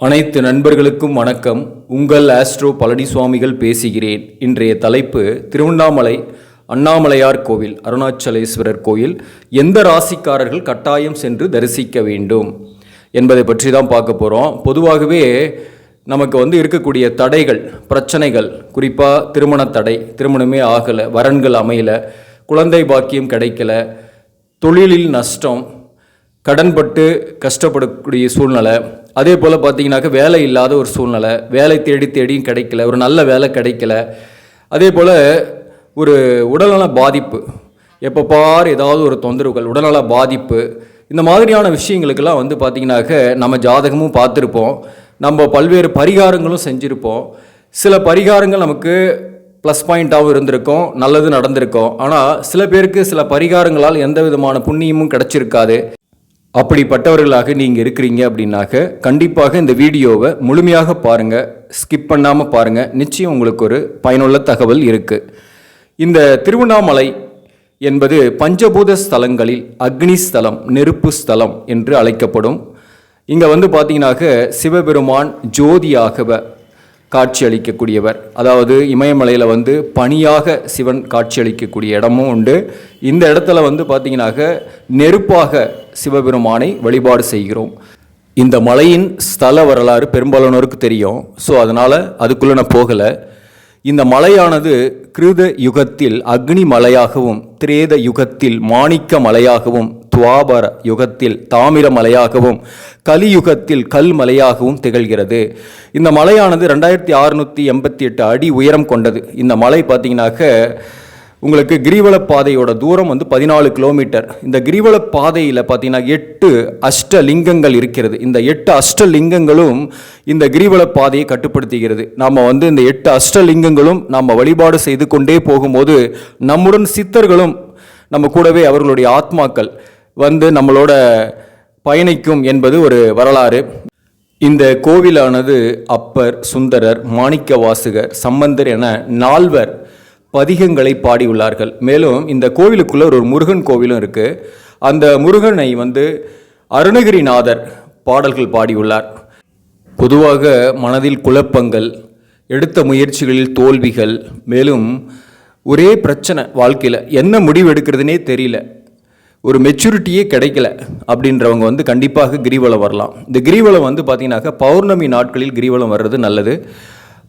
அனைத்து நண்பர்களுக்கும் வணக்கம். உங்கள் ஆஸ்ட்ரோ பழனி சுவாமிகள் பேசுகிறேன். இன்றைய தலைப்பு திருவண்ணாமலை அண்ணாமலையார் கோவில் அருணாச்சலேஸ்வரர் கோயில் எந்த ராசிக்காரர்கள் கட்டாயம் சென்று தரிசிக்க வேண்டும் என்பதை பற்றி தான் பார்க்க போகிறோம் பொதுவாகவே நமக்கு வந்து இருக்கக்கூடிய தடைகள் பிரச்சனைகள் குறிப்பாக திருமண தடை திருமணமே ஆகலை வரன்கள் அமையலை குழந்தை பாக்கியம் கிடைக்கல தொழிலில் நஷ்டம் கடன்பட்டு கஷ்டப்படக்கூடிய சூழ்நிலை. அதே போல் பார்த்தீங்கன்னாக்க வேலை இல்லாத ஒரு சூழ்நிலை. வேலை தேடி தேடியும் கிடைக்கல. ஒரு நல்ல வேலை கிடைக்கல. அதே போல் ஒரு உடல்நல பாதிப்பு. எப்போ பார் ஏதாவது ஒரு தொந்தரவுகள் உடல்நல பாதிப்பு. இந்த மாதிரியான விஷயங்களுக்கெல்லாம் வந்து பார்த்திங்கனாக்க நம்ம ஜாதகமும் பார்த்துருப்போம். நம்ம பல்வேறு பரிகாரங்களும் செஞ்சுருப்போம். சில பரிகாரங்கள் நமக்கு ப்ளஸ் பாயிண்ட்டாகவும் இருந்திருக்கும். நல்லது நடந்திருக்கும். ஆனால் சில பேருக்கு சில பரிகாரங்களால் எந்த விதமான புண்ணியமும் கிடச்சிருக்காது. அப்படிப்பட்டவர்களாக நீங்கள் இருக்கிறீங்க அப்படின்னாக்க கண்டிப்பாக இந்த வீடியோவை முழுமையாக பாருங்கள் ஸ்கிப் பண்ணாமல் பாருங்கள் நிச்சயம் உங்களுக்கு ஒரு பயனுள்ள தகவல் இருக்குது இந்த திருவண்ணாமலை என்பது பஞ்சபூத ஸ்தலங்களில் அக்னி ஸ்தலம் நெருப்பு ஸ்தலம் என்று அழைக்கப்படும். இங்கே வந்து பார்த்தீங்கன்னாக்க சிவபெருமான் ஜோதியாகவ காட்சி அளிக்கக்கூடியவர் அதாவது இமயமலையில் வந்து பனியாக சிவன் காட்சி அளிக்கக்கூடிய இடமும் உண்டு. இந்த இடத்துல வந்து பார்த்தீங்கன்னாக்க நெருப்பாக சிவபெருமானை வழிபாடு செய்கிறோம். இந்த மலையின் ஸ்தல வரலாறு பெரும்பாலானோருக்கு தெரியும். ஸோ அதனால் அதுக்குள்ளே நான் போகலை. இந்த மலையானது கிருத யுகத்தில் அக்னி மலையாகவும் திரேத யுகத்தில் மாணிக்க மலையாகவும் துவாபர யுகத்தில் தாமிர மலையாகவும் கலியுகத்தில் கல் மலையாகவும் திகழ்கிறது. இந்த மலையானது ரெண்டாயிரத்தி அறுநூற்றி எண்பத்தி எட்டு அடி உயரம் கொண்டது. இந்த மலை பார்த்தீங்கன்னாக்க உங்களுக்கு கிரிவல பாதையோட தூரம் வந்து பதினாலு கிலோமீட்டர். இந்த கிரிவல பாதையில் பார்த்தீங்கன்னா எட்டு அஷ்டலிங்கங்கள் இருக்கிறது. இந்த எட்டு அஷ்டலிங்கங்களும் இந்த கிரிவல பாதையை கட்டுப்படுத்துகிறது. நாம் வந்து இந்த எட்டு அஷ்டலிங்கங்களும் நாம் வழிபாடு செய்து கொண்டே போகும்போது நம்முடன் சித்தர்களும் நம்ம கூடவே அவர்களுடைய ஆத்மாக்கள் வந்து நம்மளோட பயணிக்கும் என்பது ஒரு வரலாறு. இந்த கோவிலானது அப்பர் சுந்தரர் மாணிக்க வாசகர் சம்பந்தர் என நால்வர் பதிகங்களை பாடியுள்ளார்கள். மேலும் இந்த கோவிலுக்குள்ள ஒரு முருகன் கோவிலும் இருக்குது அந்த முருகனை வந்து அருணகிரிநாதர் பாடல்கள் பாடியுள்ளார். பொதுவாக மனதில் குழப்பங்கள் எடுத்த முயற்சிகளில் தோல்விகள் மேலும் ஒரே பிரச்சனை வாழ்க்கையில். என்ன முடிவு எடுக்கிறதுனே தெரியல. ஒரு மெச்சூரிட்டியே கிடைக்கல அப்படின்றவங்க வந்து கண்டிப்பாக கிரிவலம் வரலாம். இந்த கிரிவலம் வந்து பார்த்தீங்கன்னாக்கா பௌர்ணமி நாட்களில் கிரிவலம் வர்றது நல்லது.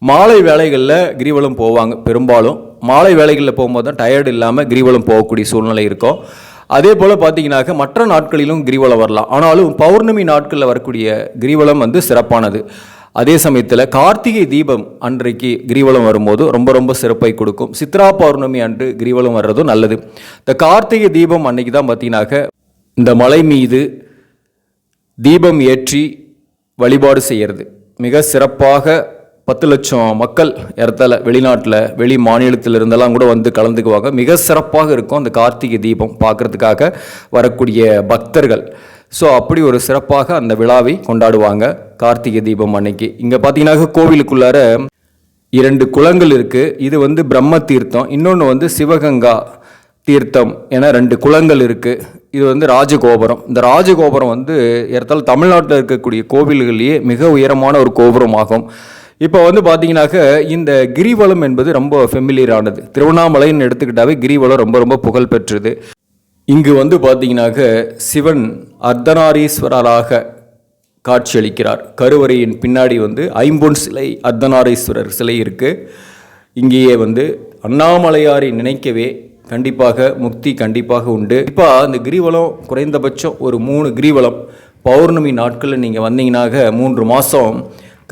மாலை வேலைகளில் கிரிவலம் போவாங்க பெரும்பாலும். மாலை வேலைகளில் போகும்போது தான் டயர்டு இல்லாமல் கிரிவலம் போகக்கூடிய சூழ்நிலை இருக்கும். அதே போல் பார்த்தீங்கன்னாக்க மற்ற நாட்களிலும் கிரிவலம் வரலாம். ஆனாலும் பௌர்ணமி நாட்களில் வரக்கூடிய கிரிவலம் வந்து சிறப்பானது. அதே சமயத்தில் கார்த்திகை தீபம் அன்றைக்கு கிரிவலம் வரும்போது ரொம்ப ரொம்ப சிறப்பை கொடுக்கும். சித்ரா பௌர்ணமி அன்று கிரிவலம் வர்றதும் நல்லது. இந்த கார்த்திகை தீபம் அன்னைக்கு தான் பார்த்தீங்கன்னாக்க இந்த மலை மீது தீபம் ஏற்றி வழிபாடு செய்கிறது மிக சிறப்பாக பத்து லட்சம் மக்கள் இடத்துல வெளிநாட்டில் வெளி மாநிலத்தில் இருந்தெல்லாம் கூட வந்து கலந்துக்குவாங்க. மிக சிறப்பாக இருக்கும் அந்த கார்த்திகை தீபம் பார்க்குறதுக்காக வரக்கூடிய பக்தர்கள். ஸோ அப்படி ஒரு சிறப்பாக அந்த விழாவை கொண்டாடுவாங்க. கார்த்திகை தீபம் அன்னைக்கு. இங்கே பார்த்தீங்கன்னாக்க கோவிலுக்குள்ளார இரண்டு குளங்கள் இருக்குது இது வந்து பிரம்ம தீர்த்தம். இன்னொன்று வந்து சிவகங்கா தீர்த்தம் என ரெண்டு குளங்கள் இருக்குது இது வந்து ராஜகோபுரம். இந்த ராஜகோபுரம் வந்து ஏறத்தால் தமிழ்நாட்டில் இருக்கக்கூடிய கோவில்கள்லேயே மிக உயரமான ஒரு கோபுரம் ஆகும் இப்போ வந்து பார்த்தீங்கன்னாக்க இந்த கிரிவலம் என்பது ரொம்ப ஃபெமிலியரானது திருவண்ணாமலைன்னு எடுத்துக்கிட்டாவே கிரிவலம் ரொம்ப ரொம்ப புகழ் பெற்றது. இங்கு வந்து பார்த்தீங்கன்னாக்க சிவன் அர்த்தநாரீஸ்வரராக காட்சியளிக்கிறார். கருவறையின் பின்னாடி வந்து ஐம்பொன் சிலை அர்த்தநாரீஸ்வரர் சிலை இருக்குது இங்கேயே வந்து அண்ணாமலையாரை நினைக்கவே கண்டிப்பாக முக்தி கண்டிப்பாக உண்டு. இப்போ அந்த கிரிவலம் குறைந்தபட்சம் ஒரு மூணு கிரிவலம் பௌர்ணமி நாட்களில் நீங்கள் வந்தீங்கன்னாக மூன்று மாதம்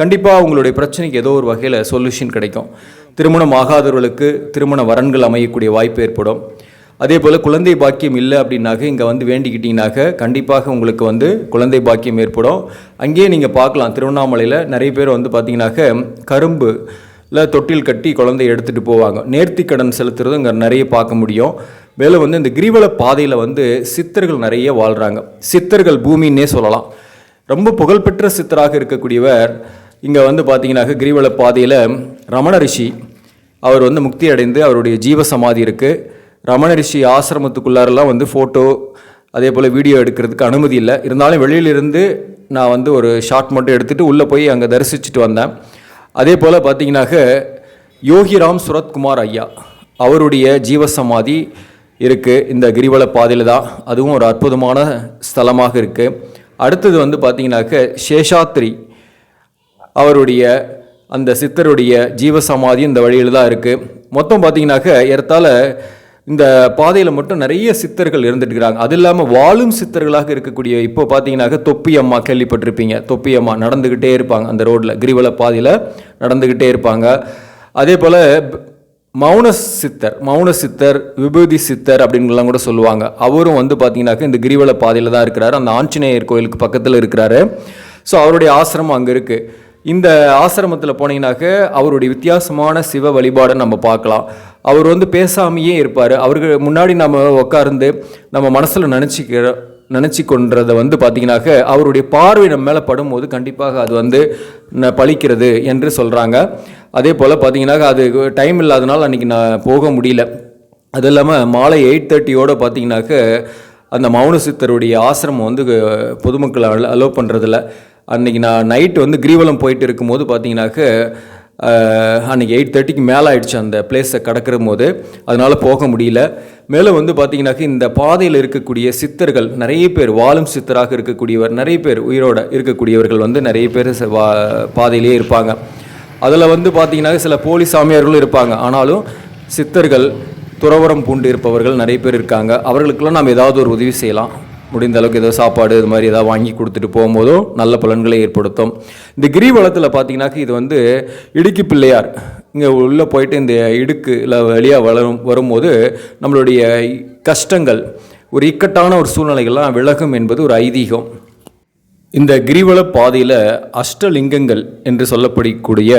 கண்டிப்பாக உங்களுடைய பிரச்சனைக்கு ஏதோ ஒரு வகையில் சொல்யூஷன் கிடைக்கும். திருமணம் ஆகாதவர்களுக்கு திருமண வரன்கள் அமையக்கூடிய வாய்ப்பு ஏற்படும். அதே போல் குழந்தை பாக்கியம் இல்லை அப்படின்னாக்க இங்கே வந்து வேண்டிக்கிட்டிங்கனாக்க கண்டிப்பாக உங்களுக்கு வந்து குழந்தை பாக்கியம் ஏற்படும். அங்கேயே நீங்கள் பார்க்கலாம் திருவண்ணாமலையில் நிறைய பேர் வந்து பார்த்தீங்கன்னாக்க கரும்பு இல்லை தொட்டில் கட்டி குழந்தைய எடுத்துகிட்டு போவாங்க. நேர்த்தி கடன் செலுத்துறது இங்கே நிறைய பார்க்க முடியும். மேலே வந்து இந்த கிரிவல பாதையில் வந்து சித்தர்கள் நிறைய வாழ்கிறாங்க சித்தர்கள் பூமின்னே சொல்லலாம். ரொம்ப புகழ்பெற்ற சித்தராக இருக்கக்கூடியவர் இங்கே வந்து பார்த்தீங்கன்னாக்க கிரிவல பாதையில் ரமண ரிஷி. அவர் வந்து முக்தி அடைந்து அவருடைய ஜீவ சமாதி இருக்குது ரமண ரிஷி ஆசிரமத்துக்குள்ளாரெல்லாம் வந்து ஃபோட்டோ அதே போல் வீடியோ எடுக்கிறதுக்கு அனுமதி இல்லை. இருந்தாலும் வெளியிலிருந்து நான் வந்து ஒரு ஷாட் மட்டும் எடுத்துகிட்டு உள்ளே போய் அங்கே தரிசிச்சுட்டு வந்தேன். அதே போல் பார்த்தீங்கன்னாக்க யோகிராம் சுரத்குமார் ஐயா அவருடைய ஜீவசமாதி இருக்குது இந்த கிரிவல பாதையில் தான். அதுவும் ஒரு அற்புதமான ஸ்தலமாக இருக்குது அடுத்தது வந்து பார்த்தீங்கன்னாக்க சேஷாத்ரி அவருடைய அந்த சித்தருடைய ஜீவசமாதி இந்த வழியில் தான் இருக்குது மொத்தம் பார்த்தீங்கன்னாக்க ஏறத்தாழ இந்த பாதையில் மட்டும் நிறைய சித்தர்கள் இருந்துட்டு இருக்கிறாங்க அது இல்லாமல் வாழும் சித்தர்களாக இருக்கக்கூடிய இப்போ பார்த்தீங்கன்னாக்க தொப்பி அம்மா கேள்விப்பட்டிருப்பீங்க. தொப்பி அம்மா நடந்துக்கிட்டே இருப்பாங்க அந்த ரோட்டில் கிரிவல பாதையில் நடந்துக்கிட்டே இருப்பாங்க. அதே போல் மௌன சித்தர் மௌன சித்தர் விபூதி சித்தர் அப்படின்லாம் கூட சொல்லுவாங்க. அவரும் வந்து பார்த்தீங்கன்னாக்க இந்த கிரிவல பாதையில் தான் இருக்கிறாரு. அந்த ஆஞ்சநேயர் கோயிலுக்கு பக்கத்தில் இருக்கிறாரு. ஸோ அவருடைய ஆசிரமம் அங்கே இருக்குது இந்த ஆசிரமத்தில் போனீங்கன்னாக்க அவருடைய வித்தியாசமான சிவ வழிபாடை நம்ம பார்க்கலாம். அவர் வந்து பேசாமையே இருப்பார். அவருக்கு முன்னாடி நம்ம உட்கார்ந்து நம்ம மனசில் நினச்சிக்கிற நினச்சி கொன்றதை வந்து பார்த்தீங்கன்னாக்க அவருடைய பார்வை நம்ம மேலே படும்போது கண்டிப்பாக அது வந்து ந- பழிக்கிறது என்று சொல்கிறாங்க அதே போல் பார்த்தீங்கன்னாக்க அது டைம் இல்லாதனால அன்றைக்கி நான் போக முடியல. அது இல்லாமல் மாலை எயிட் தேர்ட்டியோடு பார்த்தீங்கன்னாக்க அந்த மௌன சித்தருடைய ஆசிரமம் வந்து பொதுமக்களை அலோவ் பண்ணுறதில்ல அன்றைக்கி நான் நைட்டு வந்து கிரிவலம் போயிட்டு இருக்கும்போது பார்த்தீங்கன்னாக்க அன்றைக்கி அன்னைக்கு எயிட் தேர்ட்டிக்கு மேலே ஆயிடுச்சு அந்த பிளேஸை கடக்கிற போது அதனால் போக முடியல. மேலே வந்து பார்த்தீங்கன்னாக்க இந்த பாதையில் இருக்கக்கூடிய சித்தர்கள் நிறைய பேர் வாழும் சித்தராக இருக்கக்கூடியவர் நிறைய பேர் உயிரோட இருக்கக்கூடியவர்கள் வந்து நிறைய பேர் ச- வா பாதையிலே இருப்பாங்க. அதில் வந்து பார்த்தீங்கன்னா சில போலி சாமியார்களும் இருப்பாங்க. ஆனாலும் சித்தர்கள் துறவரம் பூண்டு இருப்பவர்கள் நிறைய பேர் இருக்காங்க. அவர்களுக்கெல்லாம் நாம் ஏதாவது ஒரு உதவி செய்யலாம். முடிந்த அளவுக்கு ஏதோ சாப்பாடு இது மாதிரி ஏதாவது வாங்கி கொடுத்துட்டு போகும்போதும் நல்ல பலன்களை ஏற்படுத்தும். இந்த கிரிவலத்தில் பார்த்தீங்கன்னாக்க இது வந்து இடுக்கி பிள்ளையார். இங்கே உள்ளே போயிட்டு இந்த இடுக்குல வெளியாக வளரும் வரும்போது நம்மளுடைய கஷ்டங்கள் ஒரு இக்கட்டான ஒரு சூழ்நிலைகள்லாம் விலகும் என்பது ஒரு ஐதீகம். இந்த கிரிவல பாதையில் அஷ்டலிங்கங்கள் என்று சொல்லப்படக்கூடிய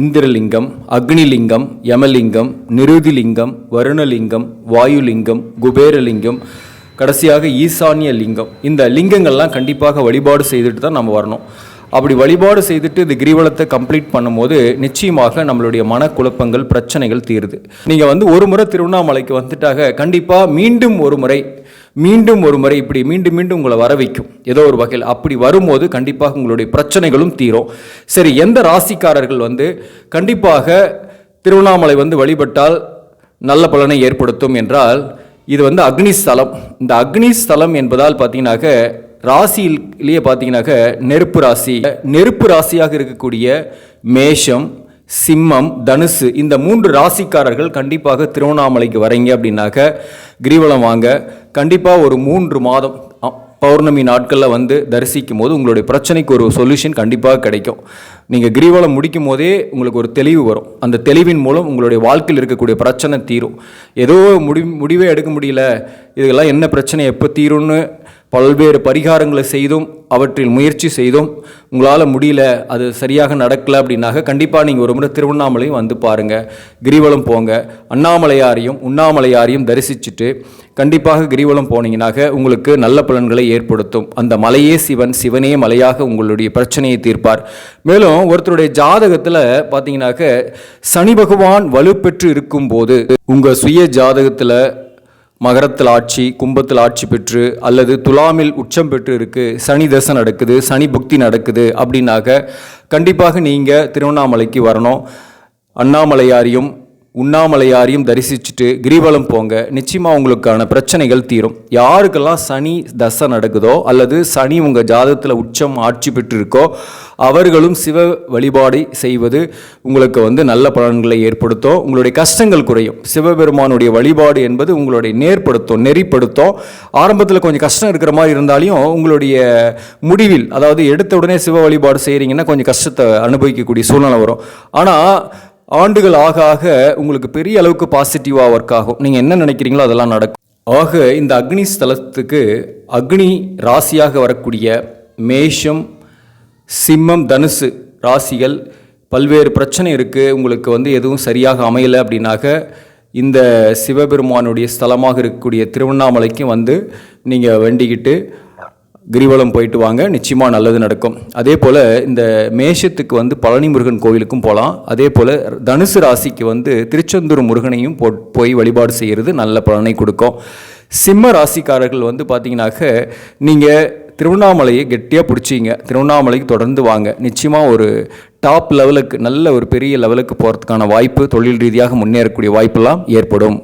இந்திரலிங்கம் அக்னிலிங்கம் யமலிங்கம் நிருதிலிங்கம் வருணலிங்கம் வாயுலிங்கம் குபேரலிங்கம் கடைசியாக ஈசான்ய லிங்கம். இந்த லிங்கங்கள்லாம் கண்டிப்பாக வழிபாடு செய்துட்டு தான் நம்ம வரணும். அப்படி வழிபாடு செய்துட்டு இந்த கிரிவலத்தை கம்ப்ளீட் பண்ணும்போது நிச்சயமாக நம்மளுடைய மனக்குழப்பங்கள் பிரச்சனைகள் தீருது. நீங்கள் வந்து ஒரு முறை திருவண்ணாமலைக்கு வந்துட்டாக கண்டிப்பாக மீண்டும் ஒரு முறை மீண்டும் ஒரு முறை இப்படி மீண்டும் மீண்டும் உங்களை வர வைக்கும். ஏதோ ஒரு வகையில் அப்படி வரும்போது கண்டிப்பாக உங்களுடைய பிரச்சனைகளும் தீரும். சரி எந்த ராசிக்காரர்கள் வந்து கண்டிப்பாக திருவண்ணாமலை வந்து வழிபட்டால் நல்ல பலனை ஏற்படுத்தும் என்றால் இது வந்து அக்னி ஸ்தலம். இந்த அக்னி ஸ்தலம் என்பதால் பார்த்தீங்கன்னாக்க ராசியிலேயே பார்த்தீங்கன்னாக்க நெருப்பு ராசி. நெருப்பு ராசியாக இருக்கக்கூடிய மேஷம் சிம்மம் தனுசு இந்த மூன்று ராசிக்காரர்கள் கண்டிப்பாக திருவண்ணாமலைக்கு வரீங்க அப்படின்னாக்க கிரிவலம் வாங்க. கண்டிப்பாக ஒரு மூன்று மாதம் பௌர்ணமி நாட்களில் வந்து தரிசிக்கும் போது உங்களுடைய பிரச்சனைக்கு ஒரு சொல்யூஷன் கண்டிப்பாக கிடைக்கும். நீங்கள் கிரிவலம் முடிக்கும் போதே உங்களுக்கு ஒரு தெளிவு வரும். அந்த தெளிவின் மூலம் உங்களுடைய வாழ்க்கையில் இருக்கக்கூடிய பிரச்சனை தீரும். ஏதோ முடி முடிவே எடுக்க முடியல. இதெல்லாம் என்ன பிரச்சனை எப்போ தீரும்னு பல்வேறு பரிகாரங்களை செய்தும் அவற்றில் முயற்சி செய்தும் உங்களால் முடியல அது சரியாக நடக்கல அப்படின்னாக்க கண்டிப்பாக நீங்கள் ஒரு முறை திருவண்ணாமலையும் வந்து பாருங்கள் கிரிவலம் போங்க. அண்ணாமலையாரையும் உண்ணாமலையாரையும் தரிசிச்சுட்டு கண்டிப்பாக கிரிவலம் போனீங்கனாக உங்களுக்கு நல்ல பலன்களை ஏற்படுத்தும். அந்த மலையே சிவன் சிவனே மலையாக உங்களுடைய பிரச்சனையை தீர்ப்பார். மேலும் ஒருத்தருடைய ஜாதகத்தில் பார்த்தீங்கன்னாக்க சனி பகவான் வலுப்பெற்று இருக்கும்போது உங்கள் சுய ஜாதகத்தில் மகரத்தில் ஆட்சி கும்பத்தில் ஆட்சி பெற்று அல்லது துலாமில் உச்சம் பெற்று இருக்கு சனி தசை நடக்குது சனி புக்தி நடக்குது அப்படின்னாக்க கண்டிப்பாக நீங்கள் திருவண்ணாமலைக்கு வரணும். அண்ணாமலையாரையும் உண்ணாமலையாரையும் தரிசிச்சுட்டு கிரிவலம் போங்க. நிச்சயமாக உங்களுக்கான பிரச்சனைகள் தீரும். யாருக்கெல்லாம் சனி தசை நடக்குதோ அல்லது சனி உங்கள் ஜாதகத்தில் உச்சம் ஆட்சி பெற்றிருக்கோ அவர்களும் சிவ வழிபாடு செய்வது உங்களுக்கு வந்து நல்ல பலன்களை ஏற்படுத்தும். உங்களுடைய கஷ்டங்கள் குறையும். சிவபெருமானுடைய வழிபாடு என்பது உங்களுடைய நேர்படுத்தும் நெறிப்படுத்தும். ஆரம்பத்தில் கொஞ்சம் கஷ்டம் இருக்கிற மாதிரி இருந்தாலும் உங்களுடைய முடிவில் அதாவது எடுத்த உடனே சிவ வழிபாடு செய்கிறீங்கன்னா கொஞ்சம் கஷ்டத்தை அனுபவிக்கக்கூடிய சூழ்நிலை வரும். ஆனால் ஆண்டுகள் ஆக ஆக உங்களுக்கு பெரிய அளவுக்கு பாசிட்டிவாக ஒர்க் ஆகும். நீங்கள் என்ன நினைக்கிறீங்களோ அதெல்லாம் நடக்கும். ஆக இந்த அக்னி ஸ்தலத்துக்கு அக்னி ராசியாக வரக்கூடிய மேஷம் சிம்மம் தனுசு ராசிகள் பல்வேறு பிரச்சனை இருக்குது உங்களுக்கு வந்து எதுவும் சரியாக அமையலை அப்படின்னாக்க இந்த சிவபெருமானுடைய ஸ்தலமாக இருக்கக்கூடிய திருவண்ணாமலைக்கு வந்து நீங்கள் வேண்டிக்கிட்டு கிரிவலம் போயிட்டு வாங்க நிச்சயமாக நல்லது நடக்கும். அதே போல் இந்த மேஷத்துக்கு வந்து பழனி முருகன் கோவிலுக்கும் போகலாம் அதே போல் தனுசு ராசிக்கு வந்து திருச்செந்தூர் முருகனையும் போ போய் வழிபாடு செய்கிறது நல்ல பலனை கொடுக்கும். சிம்ம ராசிக்காரர்கள் வந்து பார்த்தீங்கன்னாக்க நீங்கள் திருவண்ணாமலையை கெட்டியாக பிடிச்சிங்க. திருவண்ணாமலைக்கு தொடர்ந்து வாங்க. நிச்சயமாக ஒரு டாப் லெவலுக்கு நல்ல ஒரு பெரிய லெவலுக்கு போகிறதுக்கான வாய்ப்பு தொழில் ரீதியாக முன்னேறக்கூடிய வாய்ப்பெல்லாம் ஏற்படும்.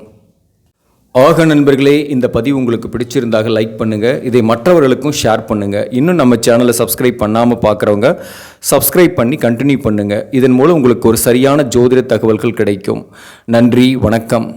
ஆக நண்பர்களே இந்த பதிவு உங்களுக்கு பிடிச்சிருந்தாக லைக் பண்ணுங்கள் இதை மற்றவர்களுக்கும் ஷேர் பண்ணுங்கள் இன்னும் நம்ம சேனலை சப்ஸ்கிரைப் பண்ணாமல் பார்க்குறவங்க சப்ஸ்கிரைப் பண்ணி கண்டினியூ பண்ணுங்கள் இதன் மூலம் உங்களுக்கு ஒரு சரியான ஜோதிட தகவல்கள் கிடைக்கும். நன்றி வணக்கம்.